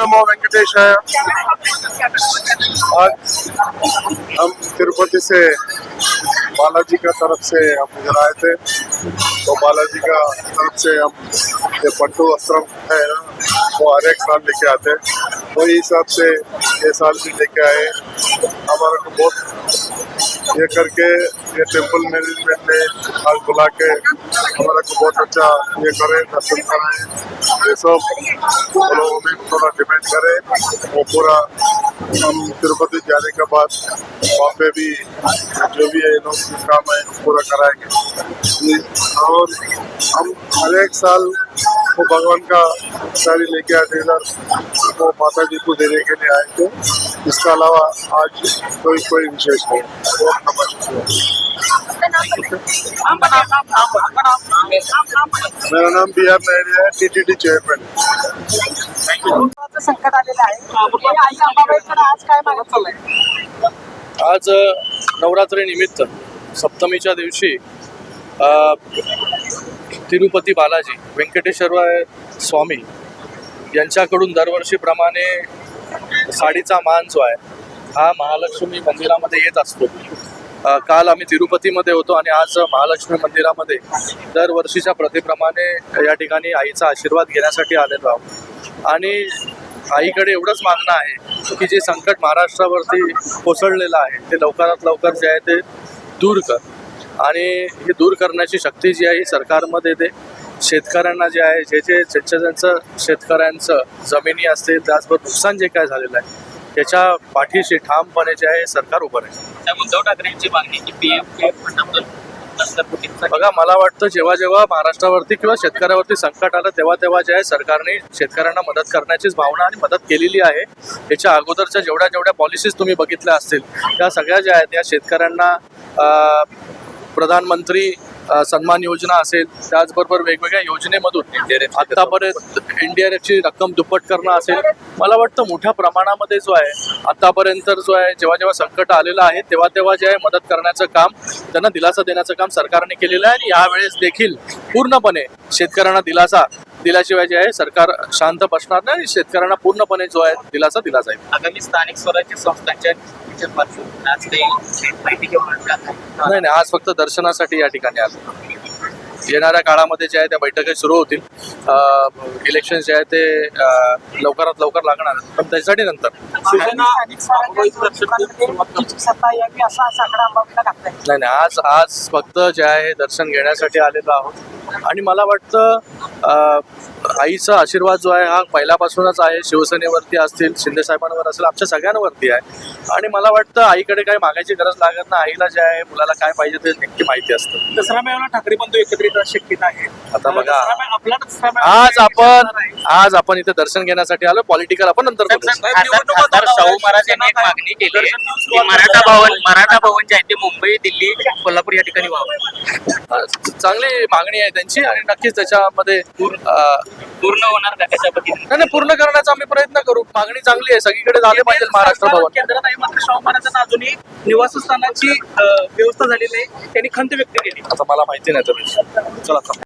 नमो वेंकटेशाय। आज हम तिरुपति से बालाजी का तरफ़ से हम इधर आए थे। तो बालाजी का तरफ़ से हम ये पट्टू आश्रम है वो हर एक साल लेके आते हैं। वही हिसाब से ये साल भी लेके आए। हमारे को बहुत ये करके ये टेम्पल मैनेजमेंट ने आज बुला के हमारा को बहुत अच्छा ये करे दर्शन कराए। ये सब लोगों में थोड़ा डिपेंड करे वो पूरा हम तिरुपति जाने के बाद वहाँ पे भी जो भी है लोग काम है पूरा कराएँगे। और हम हर एक साल वो भगवान का साड़ी लेके आते इधर वो माता जी को देने के लिए आए थे। इसके अलावा आज कोई कोई विशेष नहीं बहुत नमस्कार मेरा नाम बी आर नायडू है टी टी टी चेयरमैन। कोरोनाचं संकट आलेलं आहे. आई अंबाबाईकडे आज काय मागत चाललंय? आज नवरात्री निमित्त सप्तमीच्या दिवशी तिरुपती बालाजी व्यंकटेश्वर स्वामी यांच्याकडून दरवर्षीप्रमाणे साडीचा मान जो आहे हा महालक्ष्मी मंदिरामध्ये येत असतो. काल आम्ही तिरुपतीमध्ये होतो आणि आज महालक्ष्मी मंदिरामध्ये दरवर्षीच्या प्रथेप्रमाणे या ठिकाणी आईचा आशीर्वाद घेण्यासाठी आलेलो आहोत. आणि आईकडे एवढंच मागणं आहे की जे संकट महाराष्ट्रावरती कोसळलेलं आहे ते लवकरात लवकर जे आहे ते दूर कर. आणि हे दूर करण्याची शक्ती जी आहे ही सरकारमध्ये येते शेतकऱ्यांना जे आहे जे जे ज्यांचं ज्यांचं शेतकऱ्यांचं जमिनी असते त्याचबरोबर नुकसान जे काय झालेलं आहे त्याच्या पाठीशी ठामपणे जे आहे सरकार उभं आहे त्या उद्धव ठाकरेंची मागणी की पी एम बघा मला वाटतं जेव्हा जेव्हा महाराष्ट्रावरती किंवा शेतकऱ्यावरती संकट आलं तेव्हा तेव्हा जे आहे सरकारने शेतकऱ्यांना मदत करण्याचीच भावना आणि मदत केलेली आहे. याच्या अगोदरच्या जेवढ्या जेवढ्या पॉलिसीज तुम्ही बघितल्या असतील त्या सगळ्या ज्या आहेत त्या शेतकऱ्यांना प्रधानमंत्री सन्मान योजना असेल त्याचबरोबर वेगवेगळ्या योजनेमधून आतापर्यंत एनडीआरएफची रक्कम दुप्पट करणं असेल मला वाटतं मोठ्या प्रमाणामध्ये जो आहे आतापर्यंत जो आहे जेव्हा जेव्हा संकट आलेलं आहे तेव्हा तेव्हा जे आहे मदत करण्याचं काम त्यांना दिलासा देण्याचं काम सरकारने केलेलं आहे आणि यावेळेस देखील पूर्णपणे शेतकऱ्यांना दिलासा दिल्याशिवाय जे आहे सरकार शांत बसणार नाही आणि शेतकऱ्यांना पूर्णपणे जो आहे दिलासा दिला जाईल. आगामी स्थानिक स्वराज्य संस्थांच्या आज काही माहिती घेऊन नाही नाही आज फक्त दर्शनासाठी या ठिकाणी आलो. येणाऱ्या काळामध्ये जे आहे त्या बैठकी सुरू होतील. इलेक्शन जे आहे ते लवकरात लवकर लागणार आहेत. पण त्यासाठी नंतर. नाही नाही आज आज फक्त जे आहे दर्शन घेण्यासाठी आलेलो आहोत. आणि मला वाटतं आईचा आशीर्वाद जो आहे हा पहिल्यापासूनच आहे. शिवसेनेवरती असतील शिंदे साहेबांवर असेल आमच्या सगळ्यांवरती आहे. आणि मला वाटतं आईकडे काही मागायची गरज लागत नाही. आईला जे आहे मुलाला काय पाहिजे ते नक्की माहिती असतं. दसरा मेळावा ठाकरे बंधू एकत्रित शक्यता आहे आता बघा. आज आपण आज आपण इथे दर्शन घेण्यासाठी आलो. पॉलिटिकल आपण नंतर शाहू महाराज यांनी एक मागणी केली की मराठा भवन मराठा भवन जे आहे ते मुंबई दिल्ली कोल्हापूर या ठिकाणी व्हावं. चांगली मागणी आहे त्यांची आणि नक्कीच त्याच्यामध्ये पूर्ण होणार का पद्धतीने नाही नाही, पूर्ण करण्याचा आम्ही प्रयत्न करू. मागणी चांगली आहे. सगळीकडे झाले पाहिजे महाराष्ट्र भवन. केंद्रात आहे मात्र शाहू महाराजांना अजूनही निवासस्थानाची व्यवस्था झालेली आहे त्यांनी खंत व्यक्त केली. आता मला माहिती नाही तर चला.